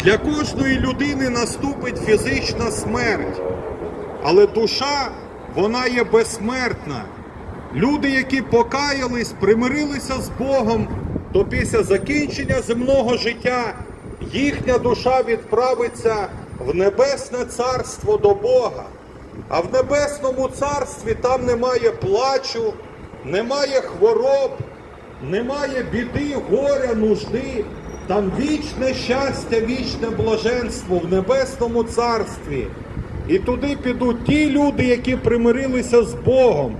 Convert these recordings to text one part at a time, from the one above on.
Для кожної людини наступить фізична смерть, але душа, вона є безсмертна. Люди, які покаялись, примирилися з Богом, то після закінчення земного життя їхня душа відправиться в небесне царство до Бога. А в небесному царстві там немає плачу, немає хвороб, немає біди, горя, нужди. Там вічне щастя, вічне блаженство в небесному царстві. І туди підуть ті люди, які примирилися з Богом.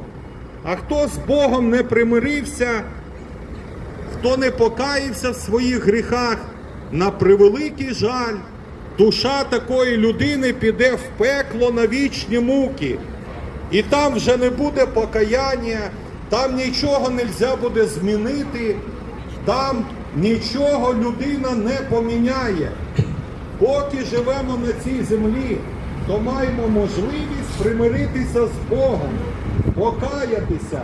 А хто з Богом не примирився, хто не покаявся в своїх гріхах, на превеликий жаль, душа такої людини піде в пекло на вічні муки. І там вже не буде покаяння, там нічого не можна буде змінити, там нічого людина не поміняє. Поки живемо на цій землі, то маємо можливість примиритися з Богом, покаятися.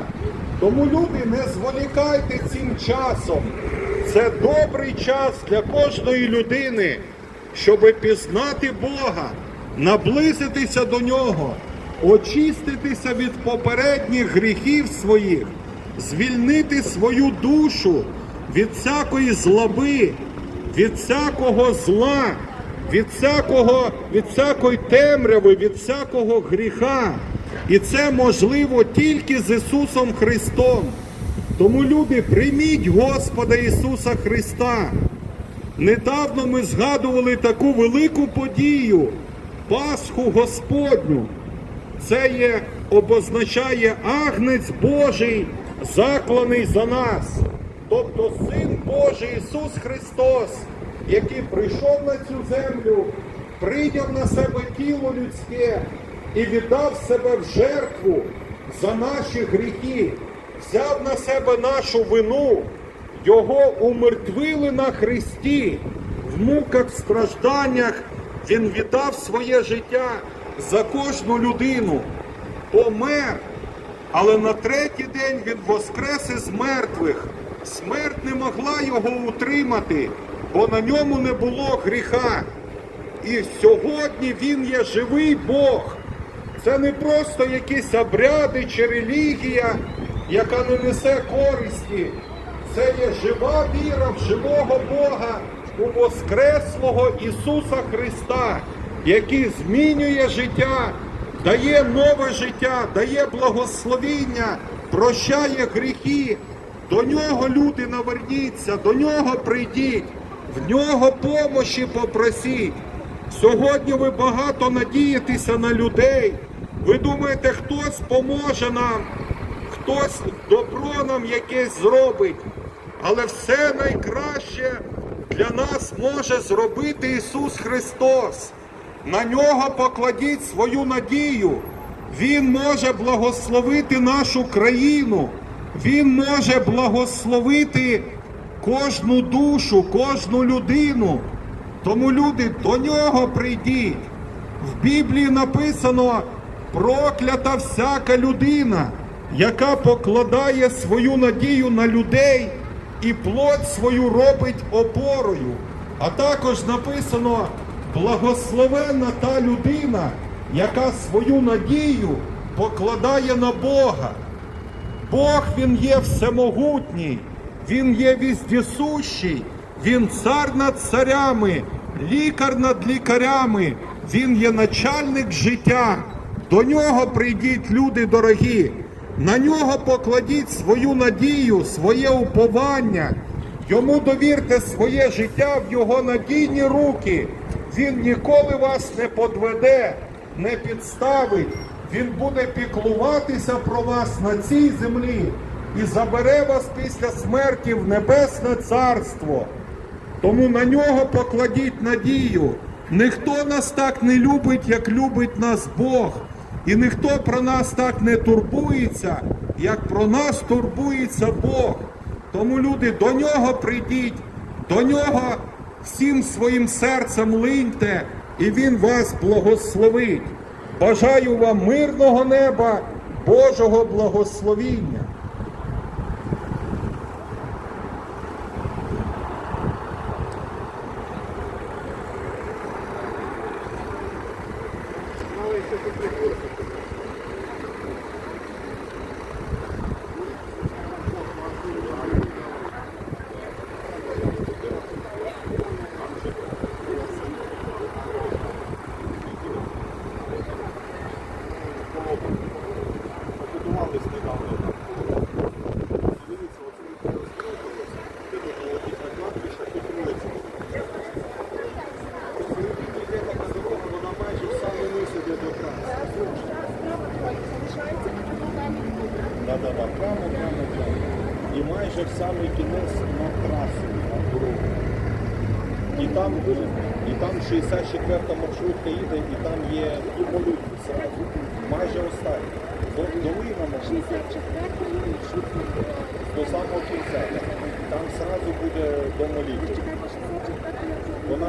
Тому люди, не зволікайте цим часом. Це добрий час для кожної людини, щоб пізнати Бога, наблизитися до Нього, очиститися від попередніх гріхів своїх, звільнити свою душу від всякої злоби, від всякого зла, від всякого, від всякої темряви, від всякого гріха. І це можливо тільки з Ісусом Христом. Тому, люди, прийміть Господа Ісуса Христа. Недавно ми згадували таку велику подію Пасху Господню. Це є, обозначає Агнець Божий, закланий за нас. Тобто Син Божий Ісус Христос, який прийшов на цю землю, прийняв на себе тіло людське і віддав себе в жертву за наші гріхи, взяв на себе нашу вину, Його умертвили на Христі, в муках, в стражданнях Він віддав своє життя за кожну людину, помер. Але на третій день він воскрес із мертвих. Смерть не могла його утримати, бо на ньому не було гріха. І сьогодні він є живий Бог. Це не просто якісь обряди чи релігія, яка не несе користі. Це є жива віра в живого Бога, у Воскреслого Ісуса Христа, який змінює життя, дає нове життя, дає благословіння, прощає гріхи. До нього люди наверніться, до нього прийдіть, в нього помощі попросіть. Сьогодні ви багато надієтеся на людей. Ви думаєте, хтось поможе нам, хтось добро нам якесь зробить. Але все найкраще для нас може зробити Ісус Христос. На нього покладіть свою надію. Він може благословити нашу країну. Він може благословити кожну душу, кожну людину. Тому люди до нього прийдіть. В Біблії написано проклята всяка людина, яка покладає свою надію на людей і плоть свою робить опорою. А також написано благословенна та людина, яка свою надію покладає на Бога. Бог Він є всемогутній, Він є віздісущий, Він цар над царями, лікар над лікарями, Він є начальник життя. До нього прийдіть, люди дорогі, на нього покладіть свою надію, своє уповання. Йому довірте своє життя в його надійні руки. Він ніколи вас не подведе, не підставить. Він буде піклуватися про вас на цій землі і забере вас після смерті в небесне царство. Тому на нього покладіть надію. Ніхто нас так не любить, як любить нас Бог. І ніхто про нас так не турбується, як про нас турбується Бог. Тому люди до нього прийдіть, до нього всім своїм серцем линьте, і Він вас благословить. Бажаю вам мирного неба, Божого благословіння. Малий, що ти Да, да, да, прямо, прямо, прямо. І майже в самий кінець на трасу, на дорогу. І там, і там 64-та маршрутка їде, і там є і молитви зразу. Майже останні. До- Долина маршрутка до самого кінця. Там зразу буде до молитви.